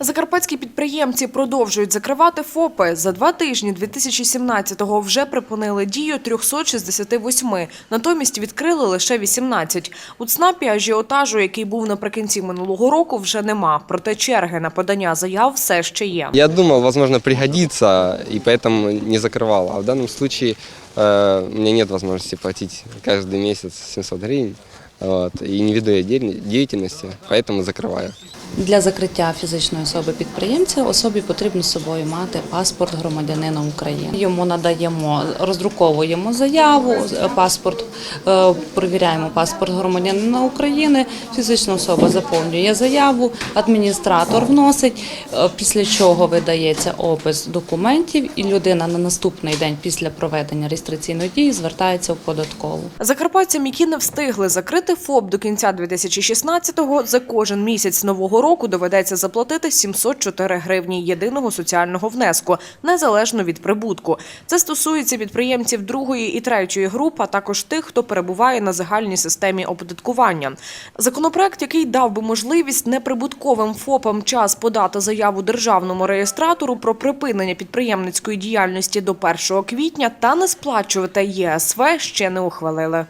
Закарпатські підприємці продовжують закривати ФОПи. За два тижні 2017-го вже припинили дію 368, натомість відкрили лише 18. У ЦНАПі ажіотажу, який був наприкінці минулого року, вже нема. Проте черги на подання заяв все ще є. Я думал, возможно, пригодится, и поэтому не закрывал. А в данном случае э, у меня нет возможности платить каждый месяц 700 гривен. Вот, и не веду я деятель- деятельности, поэтому закрываю. Для закриття фізичної особи підприємця особі потрібно з собою мати паспорт громадянина України. Йому надаємо, роздруковуємо заяву, е, паспорт, перевіряємо паспорт громадянина України. Фізична особа заповнює заяву, адміністратор вносить, е, після чого видається опис документів, і людина на наступний день після проведення реєстраційної дії звертається в податкову. Закарпатцям, які не встигли закрити ФОП до кінця 2016-го, за кожен місяць нового року доведеться заплатити 704 гривні єдиного соціального внеску, незалежно від прибутку. Це стосується підприємців другої і третьої груп, а також тих, хто перебуває на загальній системі оподаткування. Законопроект, який дав би можливість неприбутковим ФОПам час подати заяву державному реєстратору про припинення підприємницької діяльності до 1 квітня та не сплачувати ЄСВ, ще не ухвалили.